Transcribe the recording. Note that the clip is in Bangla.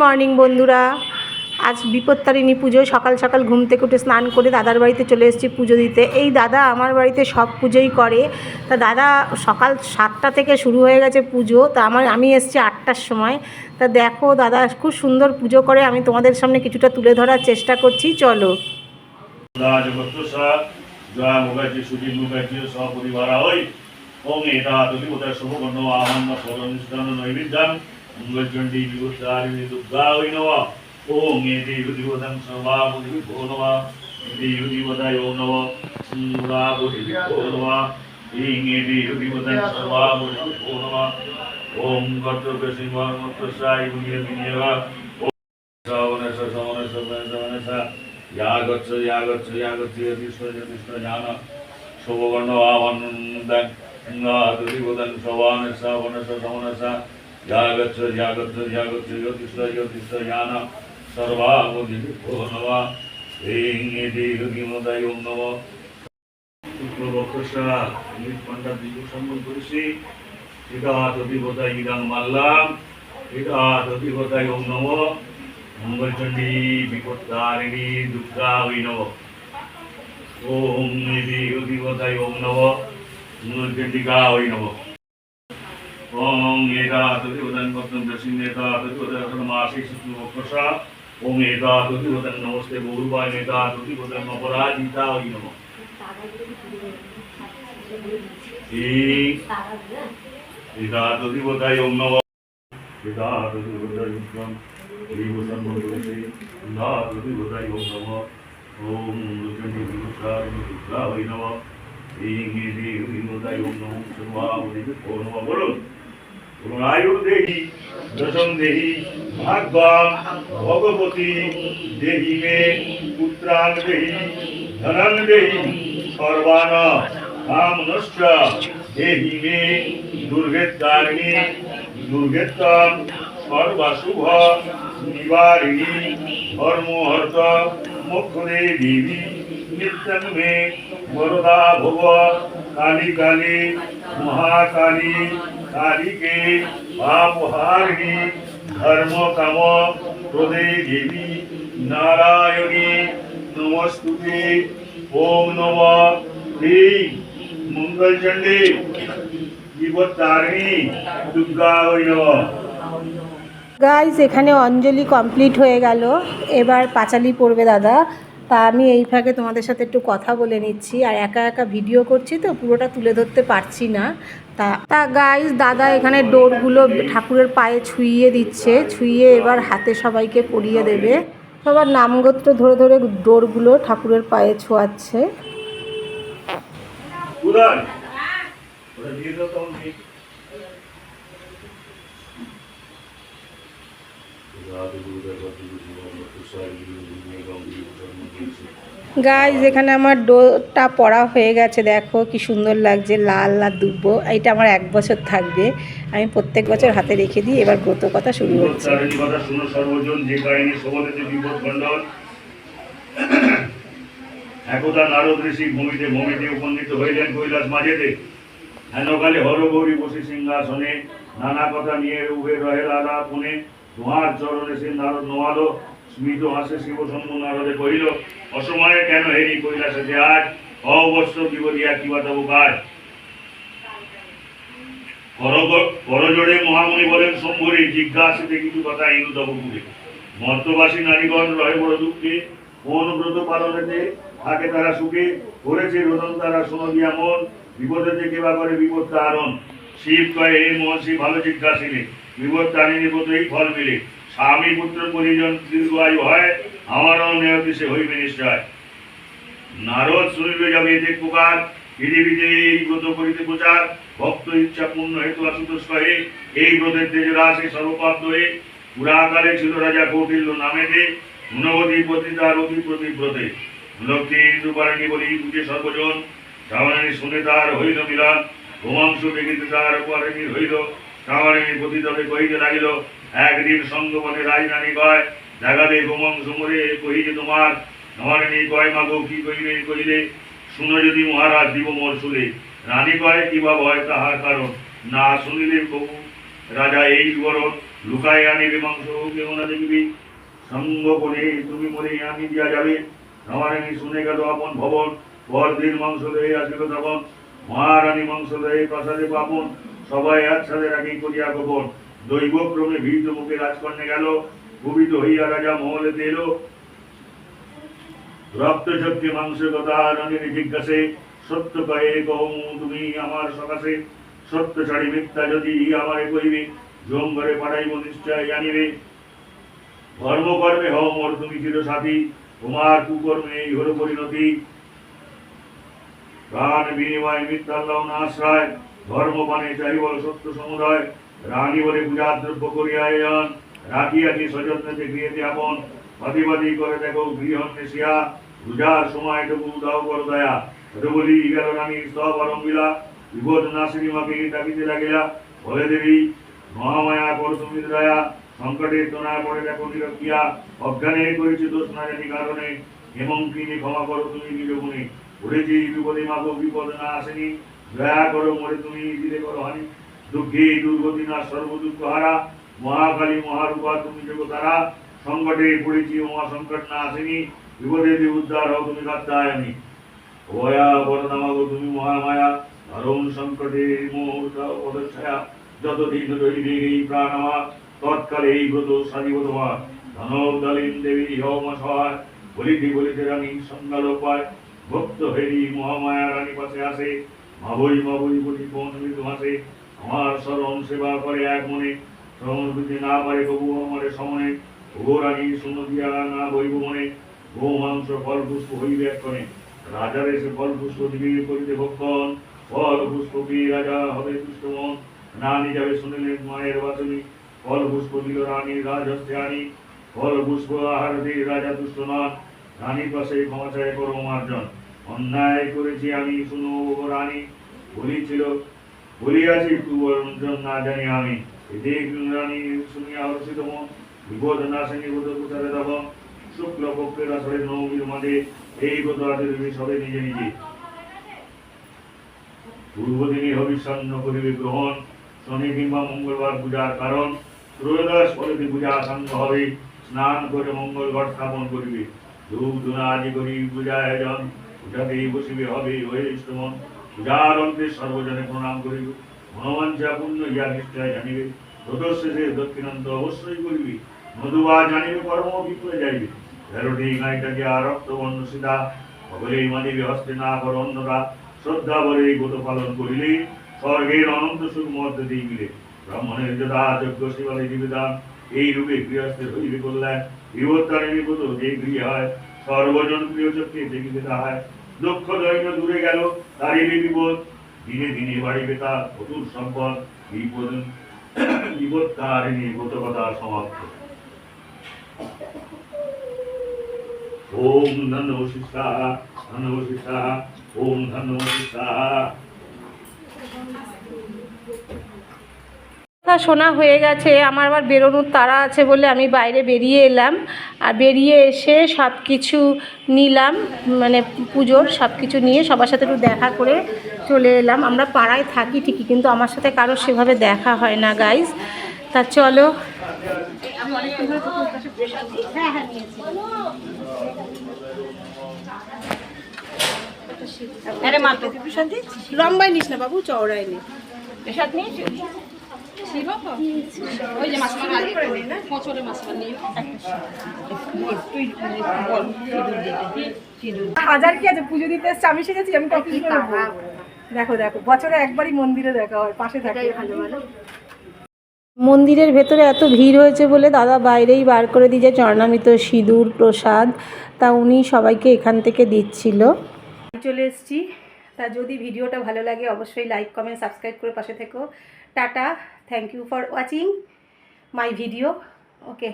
মর্নিং বন্ধুরা। আজ বিপত্তারিণী পুজো, সকাল সকাল ঘুম থেকে উঠে স্নান করে দাদার বাড়িতে চলে এসেছি পুজো দিতে। এই দাদা আমার বাড়িতে সব পুজোই করে। তা দাদা সকাল সাতটা থেকে শুরু হয়ে গেছে পুজো। তা আমার, আমি এসেছি আটটার সময়। তা দেখো দাদা খুব সুন্দর পুজো করে। আমি তোমাদের সামনে কিছুটা তুলে ধরার চেষ্টা করছি। চলো। মুখার্জি মুখার্জি সপরিবার முங்கச்சொண்டி விபுத்தாரி துர்காவினவா ஓம் ஏதி யுதிவதம் சர்வாபுதி விபோனவா ஏதி யுதிவதயோனவா சுங்குராபுதி விபோனவா ஈங் ஏதி யுதிவதம் சர்வாபுதி விபோனவா ஓம் கர்த்தக சிம்மாத்மத்வசாய் முயமினியவா ஓம் சவனச சவனச சவனச யாகச்ச யாகச்ச யாகச்ச யதிஸ்வ யதிஸ்வ ஞான சுபவர்ண ஆவன்ன துதிவதன் சவானச வனச சவனச यदिष्ट यदिष्ट ज्ञान शुभगण्ड आवानन्दं दुरिबोधं श्रवणेश वनस समनस या गच्छ या गच्छ या गच्छ यदिष्ट यदिष्ट ज्ञान सर्वाबुद्धिभो नव ह्रीं इति হৃদিমদায় ওম নম শুক্লবক্ষসা অমিত পাণ্ডা দিগু সম্বল করিসি এটা তদিবতায় ইদাং মাল্লাম এটা তদিবতায় ওম নম মঙ্গলচণ্ডী বিপত্তারিণী দুর্গা ওই নব ওম নিধি অধিপতায় ওম নব মঙ্গলচণ্ডিকা ওই নব ওম এতা তদিবদান পদ্ম দশিন নেতা তদিবদান মাসে শুক্লবক্ষসা ওম এতা তদিবদান নমস্তে গৌরবায় নেতা তদিবদান অপরাজিতা ওই নব এই এতা তদিবতায় ওম নব এতা তদিবতায় উত্তম শ্রীভূষণ মন্দিরে না তদিবতায় ওম নম ওম লুচন্ডী বিভূষারিণী দুর্গা ওই নম এই গিরি বিমতায় ওম নম সর্বাবধি ও নম বলুন বলুন गुणायुर्देही दृशं भगवती देही में, पुत्रान सर्वशुभ, निवारिणी, धर्मोहर्त मुखदे देवी नित्यन में, वरदा भव, काली काली, महाकाली কালীকে পাপহারিণী ধর্ম কাম প্রদে দেবী নারায়ণী, নমস্তুতে, ওম নম শ্রী মঙ্গলচণ্ডী বিপত্তারিণী, দুর্গা ওই গাইজ এখানে অঞ্জলি কমপ্লিট হয়ে গেল। এবার পাঁচালি পড়বে দাদা। তা আমি এই ফাঁকে তোমাদের সাথে একটু কথা বলে নিচ্ছি। আর একা একা ভিডিও করছি তো পুরোটা তুলে ধরতে পারছি না। তা তা গাইজ দাদা এখানে ডোরগুলো ঠাকুরের পায়ে ছুঁইয়ে দিচ্ছে। ছুঁইয়ে এবার হাতে সবাইকে পরিয়ে দেবে। সবার নামগোত্র ধরে ধরে ডোরগুলো ঠাকুরের পায়ে ছোঁয়াচ্ছে। গাইজ এখানে আমার ডোটা পড়া হয়ে গেছে, দেখো কি সুন্দর লাগছে, লাল আর দুব্বো এটা আমার এক বছর থাকবে, আমি প্রত্যেক বছর হাতে রেখে দিই, এবার ব্রত কথা শুরু হচ্ছে। একদা নারদ ঋষি ভূমিতে ভূমিতে উপনীত হইলেন কৈলাস মাঝেতে। হেনকালে হরগৌরী বসে সিংহাসনে, নানা কথা নিয়ে উভে রহে লালা পুনে। তোমার চরণে সে নারদ নোয়ালো স্মিত হাসে শিব শম্ভু নারদে কহিল, অসময়ে কেন হেরি কৈলাসে যে আজ? অবশ্য বিবরিয়া কিবা তব কাজ? করজোড়ে মহামণি বলেন শম্ভরে জিজ্ঞাসিতে কিছু কথা ইনু তবপুরে মর্তবাসী নারীগণ রহে বড় দুঃখে কোন ব্রত পালনেতে থাকে তারা সুখে। করেছে রোদন তারা শোনো দিয়া মন বিপদেতে কেবা করে বিপদ তারণ শিব কয়ে, হে মহর্ষি, ভালো জিজ্ঞাসিলে। বিপদ তারিণী ব্রতই ফল মিলে? স্বামী পুত্র পরিজন দীর্ঘ আয়ু হয়, আমারও নেয়তি সে হইবে নিশ্চয়। নারদ শুনিবে যাবে এতে প্রকার, পৃথিবীতে এই ব্রত করিতে প্রচার, ভক্ত ইচ্ছা পূর্ণ হেতু আশুতোষ কহে এই ব্রতের তেজরা সে সর্বপাপ হয়ে, পুরাকালে ছিল রাজা কৌটিল্য নামেতে, গুণবতী পতিতার অতি প্রতিব্রতে। লক্ষ্মী ইন্দুপারণী বলি বুঝে সর্বজন শ্রাবণী শুনে তার হইল মিলন ঘুমাংশ দেখিতে তার পারণী হইল। শ্রাবণী পতিতবে কহিতে লাগিল একদিন সঙ্গমনে রাজরানী কয় জাগাতে ঘুমাংশ মরে কহিছে তোমার নমারিণী কয় মাগো, কি কহিলে কহিলে? শুনো যদি মহারাজ দিব মোর শুলে রানী কয় কিবা ভয় তাহার কারণ? না শুনিলে বহু রাজা এই বরণ লুকায় আনিবে মাংস কেউ না দেখবি? সঙ্গ করে তুমি মরে আনি দিয়া যাবে। রানী শুনে গেল আপন ভবন, পরদিন মাংস দেহে আসিল তখন মহারানী মাংস দেহে প্রাসাদে পাবন সবাই একসাথে রাখি করিয়া গোপন। দৈবক্রমে ভীত মুখে রাজকন্যা গেল কুবিত হইয়া রাজা মহলেতে এলো। রক্ত চক্ষে মাংস কথা জিজ্ঞাসে, সত্য কয়ে কহম তুমি আমার সকাশে? সত্য ছাড়ি মিথ্যা যদি আমারে কইবে জঙ্গলে পাঠাইব নিশ্চয় জানিবে। ধর্মকর্মে হও মোর তুমি চির সাথী তোমার কুকর্মে এই হল পরিণতি। প্রাণ বিনিময় মিথ্যার লগ্ন আশ্রয়, ধর্মপানে চাইব সত্য সমুদয়। রানী বলে পূজা দ্রব্য করিয়া এন রাখিয়াছি সযত্নতে গৃহেতে আপন বাদি করে দেখো গৃহ নেশিয়া পূজার সময় টুকু দাও কর দয়া। এত বলি গেল রানী স্তব আরম্বিলা বিপদ নাশিনী মাকে ডাকিতে লাগিলা। বলে দেবী, মহামায়া কর তুমি দয়া, সংকটের তোনায় পড়ে দেখো নিরক্ষিয়া। অজ্ঞানে করেছি দোষ না জানি কারণে কিনে ক্ষমা করো তুমি নিজ গুণে উঠেছি বিপদে মাগো, বিপদ না আসেনি। দয়া করো মরে তুমি দিলে করো হানি। দুঃখে দুর্গতি না সর্ব দুঃখ হারা মহাকালী মহারূপা তুমি যোগ তারা সংকটে পড়েছি মহা সংকট না আসেনি, বিপদে উদ্ধার হও তুমি কাত্তায়নি ভয়া বরনামাগো তুমি মহামায়া ধরণ সংকটে পদচ্ছায়া যতদিন রইবে এই প্রাণ আমার, তৎকালে এই ব্রত সাজিব তোমার। ধনব দলিন দেবী হম সহায় বলিতে বলিতে রানী সঙ্গাল পায় ভক্ত হেরি মহামায়া রানী পাশে আসে, মাবই মাবই বলি মৃদু হাসে আমার শরণ সেবা করে এক মনে বুঝতে না পারে তবু আমারে সমনে। ও রানী শুনো দিয়া না বইব মনে গো মাংস ফল পুষ্প হইবে এক্ষণে রাজার এসে ফল পুষ্প দিবে করিতে ভক্ষণ, ফল পুষ্প পেয়ে রাজা হবে তুষ্টমন রানী যাবে শুনিলেন মায়ের বাচনী, ফল পুষ্প দিল রানী রাজহস্তে আনি। ফল পুষ্প আহার দিয়ে রাজা তুষ্ট নন, রানীর পাশে ক্ষমা চায় করো মার্জন। অন্যায় করেছি আমি, শুনো রানী। বলিছিল বলিয়াছি না আমি। মঙ্গলবার পূজার কারণ, ত্রয়োদশ পরবর্তী পূজা আসান্ন হবে, স্নান করে মঙ্গল ঘট স্থাপন করিবে। ধূপ ধুনা আদি করি পূজা আয়োজন পূজাতেই বসিবে হবে হয়ে ইষ্টমন পূজার অন্তে সর্বজনে প্রণাম করিবে। মনোবাঞ্ছা পূর্ণ ইয়া নিশ্চয় জানিবে। তদশেষে দক্ষিণান্ত অবশ্যই করিবে। মধুবা জানিবে কর্ম বিপরে যাইবে। তেরোটি গাইটাকে আর রক্তবর্ণ সীতা, সকলেই মানিবে, হস্তে না কর অন্যরা শ্রদ্ধা বলে গত পালন করিলে, স্বর্গের অনন্ত সুখ মধ্যে দিয়ে মিলে ব্রাহ্মণের যথা যজ্ঞ শিবালে নিবেদন, এই রূপে গৃহস্থের হইবে কল্যাণ। বিপত্তারে বিপদ যে গৃহে হয়, সর্বজন প্রিয় চক্ষে দেখিতে তাহায় দুঃখ দৈন্য দূরে গেল তারিবে বিপদ। দিনে দিনে বাড়িবে তার ভতুর সম্পদ বিপদ বিপদ তার গত কথা সমাপ্ত। ওম ধন্য শিষ্যা ওম ধন্য কথা শোনা হয়ে গেছে আমার আবার বেরোনোর তাড়া আছে বলে আমি বাইরে বেরিয়ে এলাম। আর বেরিয়ে এসে সব কিছু নিলাম মানে পুজোর সব কিছু নিয়ে সবার সাথে একটু দেখা করে চলে এলাম। আমরা পাড়ায় থাকি ঠিকই কিন্তু আমার সাথে কারও সেভাবে দেখা হয় না গাইজ তা চলো। আরে মা তোকে প্রসাদ লম্বাই নিস না বাবু চওড়াই নি। প্রসাদ নিয়েছি ওই যে মাছ মাছ আগে করে না? বছরের মাছ মাছ নিয়ে। তুই হাজার কি আছে? পুজো দিতে এসছে আমি শিখেছি আমি কখন দেখো দেখো বছরে একবারই মন্দিরে দেখা হয় পাশে থাকে। মন্দিরের ভেতরে এত ভিড় হয়েছে বলে দাদা বাইরেই বার করে দিয়েছে চরণামিত সিঁদুর প্রসাদ তা উনি সবাইকে এখান থেকে দিচ্ছিল। চলে এসেছি। তা যদি ভিডিওটা ভালো লাগে অবশ্যই লাইক কমেন্ট সাবস্ক্রাইব করে পাশে থেকো। Tata. Thank you for watching my video okay